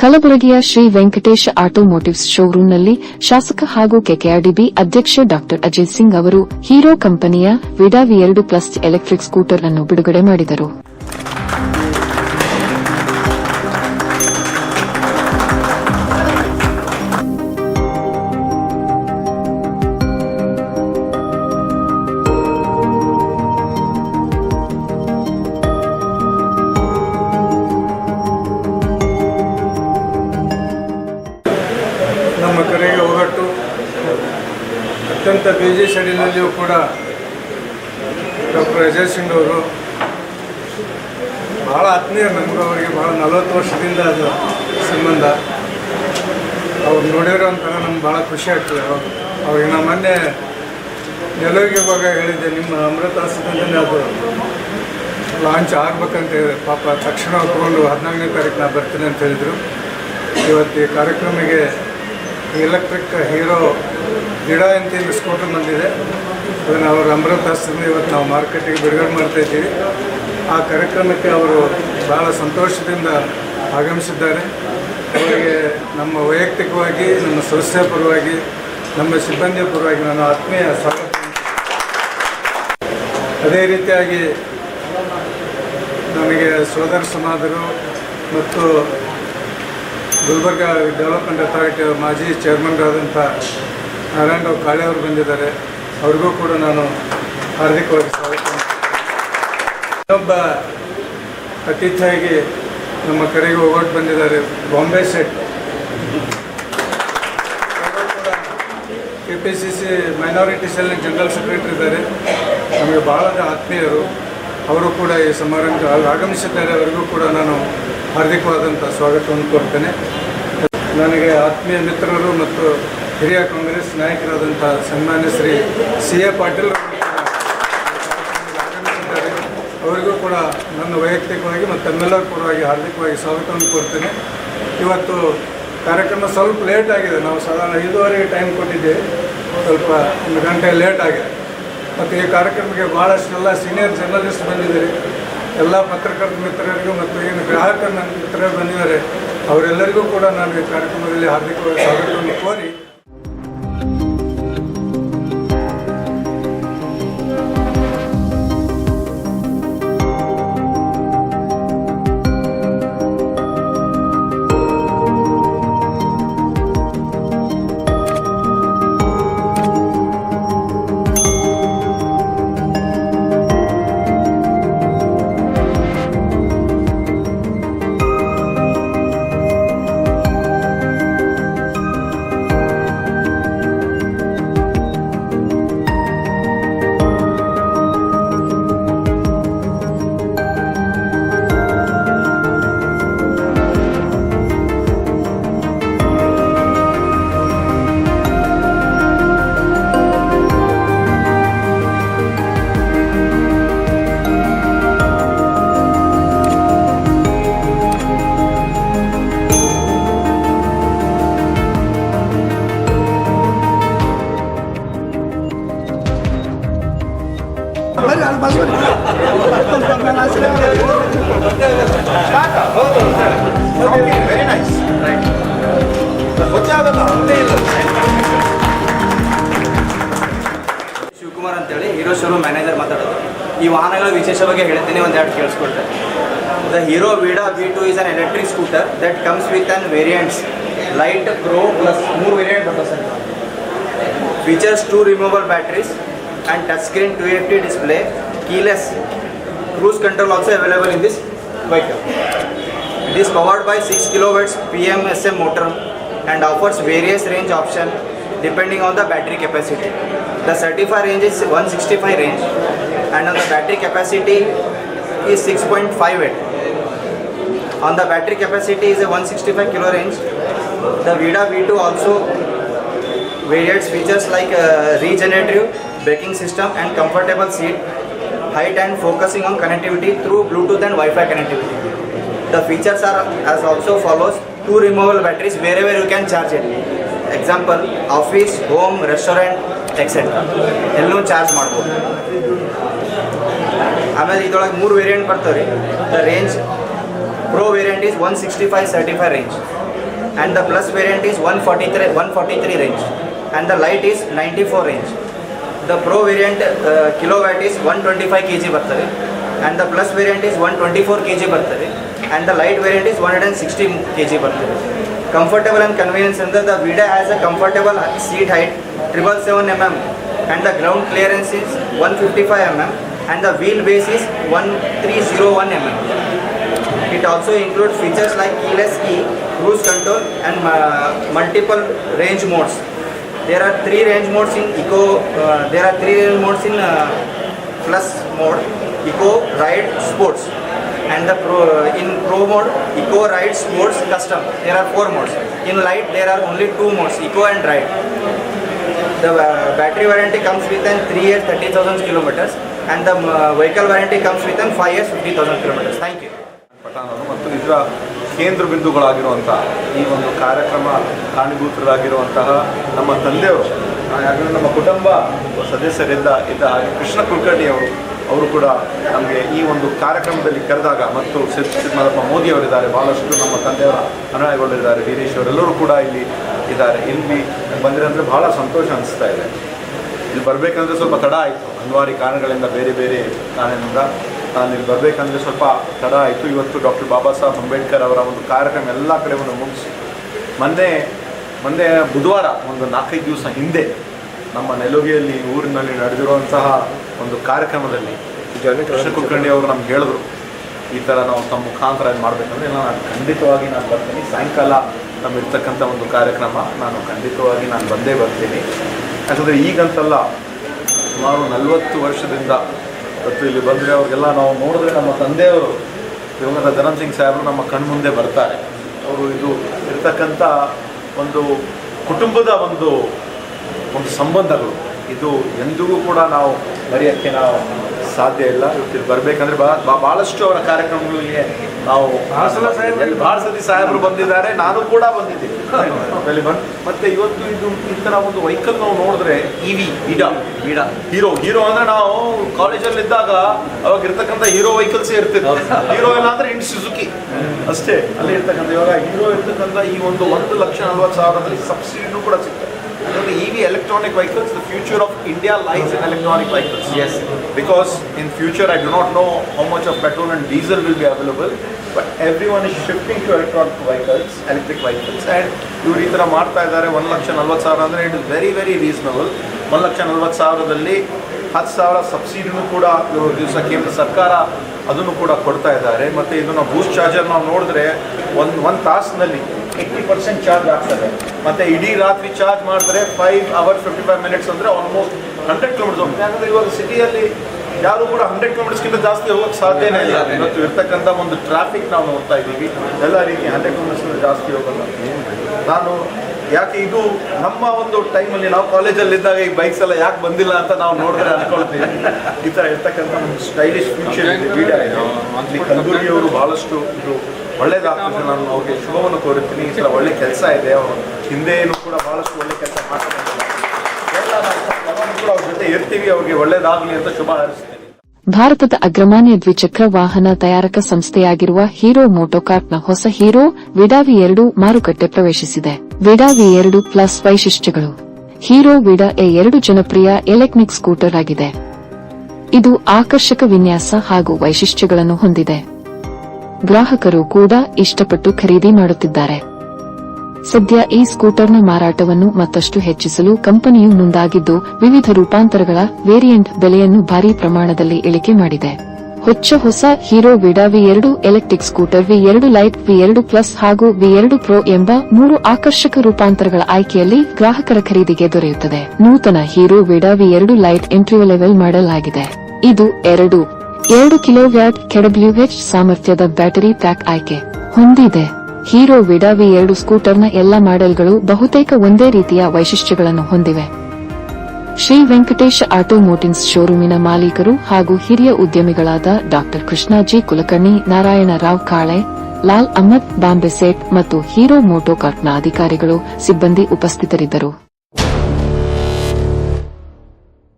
ಕಲಬುರಗಿಯ ಶ್ರೀ ವೆಂಕಟೇಶ ಆಟೋಮೋಟಿವ್ಸ್ ಶೋರೂಂನಲ್ಲಿ ಶಾಸಕ ಹಾಗೂ ಕೆಕೆಆರ್ಡಿಬಿ ಅಧ್ಯಕ್ಷ ಡಾ ಅಜಯ್ ಸಿಂಗ್ ಅವರು ಹೀರೋ ಕಂಪನಿಯ ವಿಡಾ ವಿ ಎರಡು ಪ್ಲಸ್ ಎಲೆಕ್ಟ್ರಿಕ್ ಸ್ಕೂಟರ್ ಅನ್ನು ಬಿಡುಗಡೆ ಮಾಡಿದರು. ಅತ್ಯಂತ ಬಿಜಿ ಶೆಡ್ಯೂಲಲ್ಲಿಯೂ ಕೂಡ ಡಾಕ್ಟರ್ ಅಜಯ್ ಸಿಂಗ್ ಅವರು ಭಾಳ ಆತ್ಮೀಯ ನಮಗೂ ಅವರಿಗೆ ಭಾಳ ನಲವತ್ತು ವರ್ಷದಿಂದ ಅದು ಸಂಬಂಧ. ಅವ್ರು ನೋಡಿರೋ ನಮ್ಗೆ ಭಾಳ ಖುಷಿ ಆಗ್ತದೆ. ಅವರು ಅವ್ರಿಗೆ ನಾನು ಮೊನ್ನೆ ಗೆಲುವಿಗೆ ಇವಾಗ ಹೇಳಿದ್ದೆ. ನಿಮ್ಮ ಅಮೃತ ನಾವು ಅದು ಲಾಂಚ್ ಆಗ್ಬೇಕಂತ ಹೇಳಿದೆ ಪಾಪ ತಕ್ಷಣ ಒಪ್ಕೊಂಡು ಹದಿನಾಲ್ಕನೇ ತಾರೀಕು ನಾ ಬರ್ತೀನಿ ಅಂತ ಹೇಳಿದರು. ಇವತ್ತು ಈ ಕಾರ್ಯಕ್ರಮಕ್ಕೆ ಎಲೆಕ್ಟ್ರಿಕ್ ಹೀರೋ ಗಿಡ ಅಂತ ಸ್ಕೂಟರ್ ಬಂದಿದೆ. ಅದನ್ನು ಅವರು ಅಮೃತ ಹಸ್ತದಿಂದ ಇವತ್ತು ನಾವು ಮಾರ್ಕೆಟಿಗೆ ಬಿಡುಗಡೆ ಮಾಡ್ತಾ ಇದ್ದೀವಿ. ಆ ಕಾರ್ಯಕ್ರಮಕ್ಕೆ ಅವರು ಭಾಳ ಸಂತೋಷದಿಂದ ಆಗಮಿಸಿದ್ದಾರೆ. ಅವರಿಗೆ ನಮ್ಮ ವೈಯಕ್ತಿಕವಾಗಿ, ನಮ್ಮ ಸದಸ್ಯ ಪರವಾಗಿ, ನಮ್ಮ ಸಿಬ್ಬಂದಿಯ ಪರವಾಗಿ ನಾನು ಆತ್ಮೀಯ ಸ್ವಾಗತ. ಅದೇ ರೀತಿಯಾಗಿ ನನಗೆ ಸೋದರ ಸಮಾದರು ಮತ್ತು ಗುಲ್ಬರ್ಗ ಡೆವಲಪ್ಮೆಂಟ್ ಅಥಾರಿಟಿ ಮಾಜಿ ಚೇರ್ಮನ್ರಾದಂಥ ನಾರಾಯಣರಾವ್ ಕಾಳೆ ಅವರು ಬಂದಿದ್ದಾರೆ. ಅವ್ರಿಗೂ ಕೂಡ ನಾನು ಹಾರ್ದಿಕವಾಗಿ ಸ್ವಾಗತ ಇನ್ನೊಬ್ಬ ಅತಿಥಿಯಾಗಿ ನಮ್ಮ ಕರೆಗೆ ಹೋಗೋಟ್ ಬಂದಿದ್ದಾರೆ, Bombay set K P C C minority ಸೆಲ್ನ general secretary ಇದ್ದಾರೆ. ನಮಗೆ ಭಾಳ ಆತ್ಮೀಯರು. ಅವರು ಕೂಡ ಈ ಸಮಾರಂಭ ಆಗಮಿಸಿದ್ದಾರೆ. ಅವರಿಗೂ ಕೂಡ ನಾನು ಹಾರ್ದಿಕವಾದಂಥ ಸ್ವಾಗತವನ್ನು ಕೊಡ್ತೇನೆ ನನಗೆ ಆತ್ಮೀಯ ಮಿತ್ರರು ಮತ್ತು ಹಿರಿಯ ಕಾಂಗ್ರೆಸ್ ನಾಯಕರಾದಂಥ ಸನ್ಮಾನ್ಯ ಶ್ರೀ ಸಿ ಎ ಪಾಟೀಲ್ ಅವರಿಗೂ ಕೂಡ ನನ್ನ ವೈಯಕ್ತಿಕವಾಗಿ ಮತ್ತು ತಮ್ಮೆಲ್ಲರ ಪರವಾಗಿ ಹಾರ್ದಿಕವಾಗಿ ಸ್ವಾಗತವನ್ನು ಕೊಡ್ತೇನೆ ಇವತ್ತು ಕಾರ್ಯಕ್ರಮ ಸ್ವಲ್ಪ ಲೇಟ್ ಆಗಿದೆ. ನಾವು ಸಾಧಾರಣ ಐದೂವರೆಗೆ ಟೈಮ್ ಕೊಟ್ಟಿದ್ದೇವೆ. ಸ್ವಲ್ಪ ಒಂದು ಗಂಟೆ ಲೇಟ್ ಆಗಿದೆ. ಮತ್ತು ಈ ಕಾರ್ಯಕ್ರಮಕ್ಕೆ ಭಾಳಷ್ಟೆಲ್ಲ ಸೀನಿಯರ್ ಜರ್ನಲಿಸ್ಟ್ ಬಂದಿದ್ದಾರೆ. ಎಲ್ಲ ಪತ್ರಕರ್ತ ಮಿತ್ರರಿಗೂ ಮತ್ತು ಏನು ಗ್ರಾಹಕರ ಮಿತ್ರರು ಬಂದಿದ್ದಾರೆ. ಅವರೆಲ್ಲರಿಗೂ ಕೂಡ ನಾನು ಈ ಕಾರ್ಯಕ್ರಮದಲ್ಲಿ ಹಾರ್ದಿಕವಾಗಿ ಸ್ವಾಗತವನ್ನು ಕೋರಿ ಈ ವಾಹನಗಳ ವಿಶೇಷ ಬಗ್ಗೆ ಹೇಳ್ತೀನಿ ಒಂದೆರಡು ಕೇಳಿಸ್ಕೊಳ್ತಾರೆ the Hero Vida V two is an electric scooter that comes with an variants Lite Pro Plus ಮೂರು ವೇರಿಯಂಟ್ ಬರ್ತದೆ sir. Features two removal batteries and touch screen T F T display keyless cruise control also available in this vehicle It is powered by 6 kilowatts PMSM motor and offers various range option depending on the battery capacity. The certified range is 165 range and on the battery capacity is 6.58. On the battery capacity is a 165 kilo range. The Vida V2 also various features like uh, regenerative braking system and comfortable seat, height and focusing on connectivity through Bluetooth and Wi-Fi connectivity. The features are as also follows: two removable batteries wherever you can charge it. Example office home restaurant etcetera ಎಲ್ಲೂ charge ಮಾಡ್ಬೋದು. ಆಮೇಲೆ ಇದೊಳಗೆ ಮೂರು variant ಬರ್ತವೆ. ರೀ the range Pro variant is one sixty five thirty five range and the Plus variant is one forty three one forty three range and the Lite is ninety four range the Pro variant kilo watt is one twenty five K G ಬರ್ತದೆ and the Plus variant is one twenty four K G ಬರ್ತದೆ and the Lite variant is one hundred and sixty K G ಬರ್ತದೆ Comfortable and convenient center, the Vida has a comfortable seat height 777 mm and the ground clearance is 155 mm and the wheelbase is 1301 mm. It also includes features like keyless key, cruise control and uh, multiple range modes. There are three range modes in eco. Uh, there are three range modes in uh, plus mode, eco, ride, sports. And the pro, in pro mode, eco, rides modes custom. There are four modes. In light, there are only two modes, eco and ride. The uh, battery warranty comes with an 3 years 30,000 kilometers and the uh, vehicle warranty comes with an 5 years 50,000 kilometers. Thank you. ಕೇಂದ್ರ ಬಿಂದುಗಳಾಗಿರುವಂತಹ ಈ ಒಂದು ಕಾರ್ಯಕ್ರಮ ಕಾರಣೀಭೂತರಾಗಿರುವಂತಹ ನಮ್ಮ ತಂದೆಯವರು ಯಾಕಂದರೆ ನಮ್ಮ ಕುಟುಂಬ ಸದಸ್ಯರಿಂದ ಇದ್ದ ಹಾಗೆ ಕೃಷ್ಣ ಕುಲಕರ್ಣಿ ಅವರು ಕೂಡ ನಮಗೆ ಈ ಒಂದು ಕಾರ್ಯಕ್ರಮದಲ್ಲಿ ಕರೆದಾಗ ಮತ್ತು ಸಿದ್ದಪ್ಪ ಮೋದಿ ಅವರಿದ್ದಾರೆ ಭಾಳಷ್ಟು ನಮ್ಮ ತಂದೆಯವರ ಅನುಯಾಯಿಗಳಿದ್ದಾರೆ, ವೀರೇಶ್ ಅವರೆಲ್ಲರೂ ಕೂಡ ಇಲ್ಲಿ ಇದ್ದಾರೆ. ಇಲ್ಲಿ ಬಂದಿರಂದ್ರೆ ಬಹಳ ಸಂತೋಷ ಅನಿಸ್ತಾ ಇದೆ. ಇಲ್ಲಿ ಬರಬೇಕಂದ್ರೆ ಸ್ವಲ್ಪ ತಡ ಆಯಿತು. ಅನಿವಾರ್ಯ ಕಾರಣಗಳಿಂದ ಬೇರೆ ಬೇರೆ ಕಾರಣದಿಂದ ನಾನು ಇಲ್ಲಿ ಬರಬೇಕಂದ್ರೆ ಸ್ವಲ್ಪ ತಡ ಆಯಿತು. ಇವತ್ತು ಡಾಕ್ಟರ್ ಬಾಬಾ ಸಾಹೇಬ್ ಅಂಬೇಡ್ಕರ್ ಅವರ ಒಂದು ಕಾರ್ಯಕ್ರಮ ಎಲ್ಲ ಕಡೆಯನ್ನು ಮುಗಿಸಿ. ಮೊನ್ನೆ ಮೊನ್ನೆ ಬುಧವಾರ, ಒಂದು ನಾಲ್ಕೈದು ದಿವಸ ಹಿಂದೆ ನಮ್ಮ ನೆಲುಗಿಯಲ್ಲಿ ಊರಿನಲ್ಲಿ ನಡೆದಿರುವಂತಹ ಒಂದು ಕಾರ್ಯಕ್ರಮದಲ್ಲಿ ಕೃಷ್ಣ ಕುಲಕರ್ಣಿ ಅವರು ನಮ್ಗೆ ಹೇಳಿದ್ರು ಈ ಥರ ನಾವು ತಮ್ಮ ಮುಖಾಂತರ ಇದು ಮಾಡಬೇಕಂದ್ರೆ ಇಲ್ಲ ನಾನು ಖಂಡಿತವಾಗಿ ನಾನು ಬರ್ತೀನಿ. ಸಾಯಂಕಾಲ ನಮ್ಮ ಇರ್ತಕ್ಕಂಥ ಒಂದು ಕಾರ್ಯಕ್ರಮ ನಾನು ಖಂಡಿತವಾಗಿ ನಾನು ಬಂದೇ ಬರ್ತೀನಿ. ಯಾಕಂದರೆ ಈಗಂತಲ್ಲ ಸುಮಾರು ನಲವತ್ತು ವರ್ಷದಿಂದ ಮತ್ತು ಇಲ್ಲಿ ಬಂದರೆ ಅವ್ರಿಗೆಲ್ಲ ನಾವು ನೋಡಿದ್ರೆ ನಮ್ಮ ತಂದೆಯವರು ದಿವಂಗತ ಧನಂ ಸಿಂಗ್ ಸಾಹೇಬರು ನಮ್ಮ ಕಣ್ಮುಂದೆ ಬರ್ತಾರೆ. ಅವರು ಇದು ಇರ್ತಕ್ಕಂಥ ಒಂದು ಕುಟುಂಬದ ಒಂದು ಒಂದು ಸಂಬಂಧಗಳು. ಇದು ಎಂದಿಗೂ ಕೂಡ ನಾವು ಮರೆಯೋಕ್ಕೆ ನಾವು ಸಾಧ್ಯ ಇಲ್ಲ. ಇವತ್ತಿಲ್ಲಿ ಬರಬೇಕಂದ್ರೆ ಭಾಳಷ್ಟು ಅವರ ಕಾರ್ಯಕ್ರಮಗಳಿಗೆ ನಾವು ಭಾಳ ಸತಿ ಸಾಹೇಬರು ಬಂದಿದ್ದಾರೆ ನಾನು ಕೂಡ ಬಂದಿದ್ದೀನಿ. ಅಲ್ಲಿ ಬಂದ್ ಮತ್ತೆ ಇವತ್ತು ಇದು ಈ ಥರ ಒಂದು ವೆಹಿಕಲ್ ನಾವು ನೋಡಿದ್ರೆ ಇ ವಿ ಇಡ Vida. ಹೀರೋ ಹೀರೋ ಅಂದ್ರೆ ನಾವು ಕಾಲೇಜಲ್ಲಿ ಇದ್ದಾಗ ಅವಾಗ ಇರ್ತಕ್ಕಂಥ ಹೀರೋ ವೆಹಿಕಲ್ಸ್ ಇರ್ತಿತ್ತು. ಹೀರೋ ಇಲ್ಲ ಅಂದ್ರೆ ಇನ್ ಸುಜುಕಿ ಅಷ್ಟೇ. ಅಲ್ಲಿ ಇರ್ತಕ್ಕಂಥ ಇವಾಗ ಹೀರೋ ಇರ್ತಕ್ಕಂಥ ಈ ಒಂದು ಒಂದು ಲಕ್ಷ ನಲ್ವತ್ತು ಸಾವಿರದಲ್ಲಿ ಸಬ್ಸಿಡಿನೂ ಕೂಡ ಸಿಗ್ತದೆ. ಯಾಕಂದ್ರೆ the EV electronic vehicles, the future of India lies in electronic vehicles. Yes. because in future I do not know how much of petrol and diesel will be available but everyone is shifting to electronic vehicles electric vehicles and ಇವ್ರು ಈ ಥರ ಮಾಡ್ತಾ ಇದ್ದಾರೆ ಒಂದು ಲಕ್ಷ ನಲ್ವತ್ತು ಸಾವಿರ ಅಂದರೆ it is very very reasonable ಒಂದು ಲಕ್ಷ ನಲ್ವತ್ತು ಸಾವಿರದಲ್ಲಿ ಹತ್ತು ಸಾವಿರ ಸಬ್ಸಿಡಿನೂ ಕೂಡ ಇವರು ದಿವಸ ಕೇಂದ್ರ ಸರ್ಕಾರ ಅದನ್ನು ಕೂಡ ಕೊಡ್ತಾ ಇದ್ದಾರೆ ಮತ್ತು ಇದನ್ನು ಬೂಸ್ಟ್ ಚಾರ್ಜರ್ ನಾವು ನೋಡಿದ್ರೆ ಒಂದು ಒಂದು ತಾಸಿನಲ್ಲಿ ಏಯ್ಟಿ ಪರ್ಸೆಂಟ್ ಚಾರ್ಜ್ ಆಗ್ತದೆ ಮತ್ತು ಇಡೀ ರಾತ್ರಿ ಚಾರ್ಜ್ ಮಾಡಿದ್ರೆ five hour fifty five minutes ಅಂದರೆ ಆಲ್ಮೋಸ್ಟ್ ಹಂಡ್ರೆಡ್ ಕಿಲೋಮೀಟರ್ಸ್ ಹೋಗ್ತದೆ. ಯಾಕಂದರೆ ಇವಾಗ ಸಿಟಿಯಲ್ಲಿ ಯಾರು ಕೂಡ ಹಂಡ್ರೆಡ್ ಕಿಲೋಮೀಟರ್ಸ್ಗಿಂತ ಜಾಸ್ತಿ ಹೋಗಕ್ಕೆ ಸಾಧ್ಯನೇ ಇಲ್ಲ. ಇವತ್ತು ಇರ್ತಕ್ಕಂಥ ಒಂದು ಟ್ರಾಫಿಕ್ ನಾವು ನೋಡ್ತಾ ಇದ್ದೀವಿ. ಎಲ್ಲ ರೀತಿ ಹಂಡ್ರೆಡ್ ಕಿಲೋಮೀಟರ್ಸ್ಗಿಂತ ಜಾಸ್ತಿ ಹೋಗಲ್ಲ. ನಾನು ಯಾಕೆ ಇದು ನಮ್ಮ ಒಂದು ಟೈಮಲ್ಲಿ ನಾವು ಕಾಲೇಜಲ್ಲಿ ಇದ್ದಾಗ ಈ ಬೈಕ್ಸ್ ಎಲ್ಲ ಯಾಕೆ ಬಂದಿಲ್ಲ ಅಂತ ನಾವು ನೋಡಿದ್ರೆ ಅನ್ಕೊಳ್ತೀವಿ ಈ ಥರ ಇರ್ತಕ್ಕಂಥ ಒಂದು ಸ್ಟೈಲಿಶ್ ಫ್ಯೂಚರ್ ಇದೆ. ಅವರು ಬಹಳಷ್ಟು ಇದು ಒಳ್ಳೇದಾಗ್ತದೆ. ನಾನು ಅವ್ರಿಗೆ ಶುಭವನ್ನು ಕೋರುತ್ತೀನಿ. ಈ ಥರ ಒಳ್ಳೆ ಕೆಲಸ ಇದೆ. ಅವರು ಹಿಂದೆಯೂ ಕೂಡ ಬಹಳಷ್ಟು ಒಳ್ಳೆ ಕೆಲಸ ಮಾಡ್ತಾರೆ ಕೂಡ ಅವ್ರ ಜೊತೆ ಇರ್ತೀವಿ. ಅವ್ರಿಗೆ ಒಳ್ಳೇದಾಗಲಿ ಅಂತ ಶುಭ ಹಾರೈಸ್ತೀನಿ ಭಾರತದ ಅಗ್ರಮಾನ್ಯ ದ್ವಿಚಕ್ರ ವಾಹನ ತಯಾರಕ ಸಂಸ್ಥೆಯಾಗಿರುವ ಹೀರೋ ಮೋಟೋಕಾರ್ಟ್ನ ಹೊಸ ಹೀರೋ ವಿಡಾವಿ ಎರಡು ಮಾರುಕಟ್ಟೆ ಪ್ರವೇಶಿಸಿದೆ. ವಿಡಾವಿ ಎರಡು ಪ್ಲಸ್ ವೈಶಿಷ್ಟ್ಯಗಳು. ಹೀರೋ ವಿಡಾ ಎ ಎರಡು ಜನಪ್ರಿಯ ಎಲೆಕ್ಟ್ರಿಕ್ ಸ್ಕೂಟರ್ ಆಗಿದೆ. ಇದು ಆಕರ್ಷಕ ವಿನ್ಯಾಸ ಹಾಗೂ ವೈಶಿಷ್ಟ್ಯಗಳನ್ನು ಹೊಂದಿದೆ. ಗ್ರಾಹಕರು ಕೂಡ ಇಷ್ಟಪಟ್ಟು ಖರೀದಿ ಮಾಡುತ್ತಿದ್ದಾರೆ. ಸದ್ಯ ಈ ಸ್ಕೂಟರ್ನ ಮಾರಾಟವನ್ನು ಮತ್ತಷ್ಟು ಹೆಚ್ಚಿಸಲು ಕಂಪನಿಯು ಮುಂದಾಗಿದ್ದು, ವಿವಿಧ ರೂಪಾಂತರಗಳ ವೇರಿಯಂಟ್ ಬೆಲೆಯನ್ನು ಭಾರೀ ಪ್ರಮಾಣದಲ್ಲಿ ಇಳಿಕೆ ಮಾಡಿದೆ. ಹೊಚ್ಚ ಹೊಸ ಹೀರೋ ವಿಡಾ ವಿ ಎರಡು, ಎಲೆಕ್ಟ್ರಿಕ್ ಸ್ಕೂಟರ್ ವಿ ಎರಡು, ಲೈಟ್ ವಿ ಎರಡು ಪ್ಲಸ್ ಹಾಗೂ ವಿ ಎರಡು ಪ್ರೋ ಎಂಬ ಮೂರು ಆಕರ್ಷಕ ರೂಪಾಂತರಗಳ ಆಯ್ಕೆಯಲ್ಲಿ ಗ್ರಾಹಕರ ಖರೀದಿಗೆ ದೊರೆಯುತ್ತದೆ. ನೂತನ ಹೀರೋ ವಿಡಾ ವಿ ಎರಡು ಲೈಟ್ ಎಂಟ್ರಿ ಲೆವೆಲ್ ಮಾಡೆಲ್ ಆಗಿದೆ ಇದು ಎರಡು ಎರಡು ಕಿಲೋವ್ಯಾಟ್ ಕೆಡಬ್ಲ್ಯೂಎಚ್ ಸಾಮರ್ಥ್ಯದ ಬ್ಯಾಟರಿ ಪ್ಯಾಕ್ ಆಯ್ಕೆ. ಹೊಂದಿದೆ. ಹೀರೋ ವಿಡಾವಿ ಎರಡು ಸ್ಕೂಟರ್ನ ಎಲ್ಲ ಮಾಡೆಲ್ಗಳು ಬಹುತೇಕ ಒಂದೇ ರೀತಿಯ ವೈಶಿಷ್ಟ್ಯಗಳನ್ನು ಹೊಂದಿವೆ. ಶ್ರೀ ವೆಂಕಟೇಶ ಆಟೋಮೋಟಿವ್ಸ್ ಶೋರೂಮಿನ ಮಾಲೀಕರು ಹಾಗೂ ಹಿರಿಯ ಉದ್ಯಮಿಗಳಾದ ಡಾ. ಕೃಷ್ಣಾಜಿ ಕುಲಕರ್ಣಿ, ನಾರಾಯಣ ರಾವ್ ಕಾಳೆ, ಲಾಲ್ ಅಹಮದ್ ಬಾಂಬೆ ಸೇಠ್ ಮತ್ತು ಹೀರೋ ಮೋಟೋಕಾರ್ಟ್ನ ಅಧಿಕಾರಿಗಳು ಸಿಬ್ಬಂದಿ ಉಪಸ್ಥಿತರಿದ್ದರು.